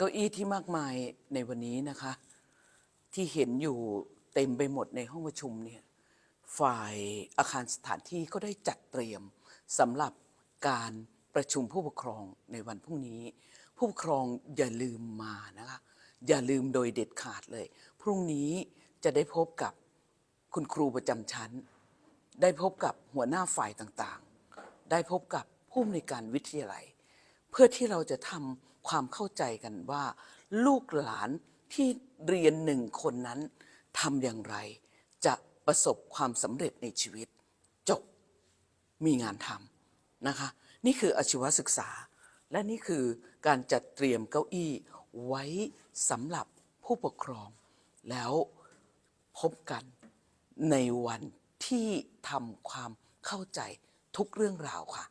เก้าอี้ที่มากมายในวันนี้นะคะ ที่เห็นอยู่เต็มไปหมดในห้องประชุมเนี่ยฝ่ายอาคารสถานที่ก็ได้จัดเตรียมสำหรับการประชุมผู้ปกครองในวันพรุ่งนี้ ผู้ปกครองอย่าลืมมานะคะอย่าลืมโดยเด็ดขาดเลย พรุ่งนี้จะได้พบกับคุณครูประจำชั้น ได้พบกับหัวหน้าฝ่ายต่างๆ ได้พบกับผู้อำนวยการวิทยาลัย เพื่อที่เราจะทำ ความเข้าใจกันว่า ลูกหลานที่เรียนหนึ่งคนนั้นทำอย่างไร จะประสบความสำเร็จในชีวิต จบมีงานทำนะคะ นี่คืออาชีวศึกษา และนี่คือการจัดเตรียมเก้าอี้ไว้สำหรับผู้ปกครอง แล้วพบกันในวันที่ทำความเข้าใจทุกเรื่องราวค่ะ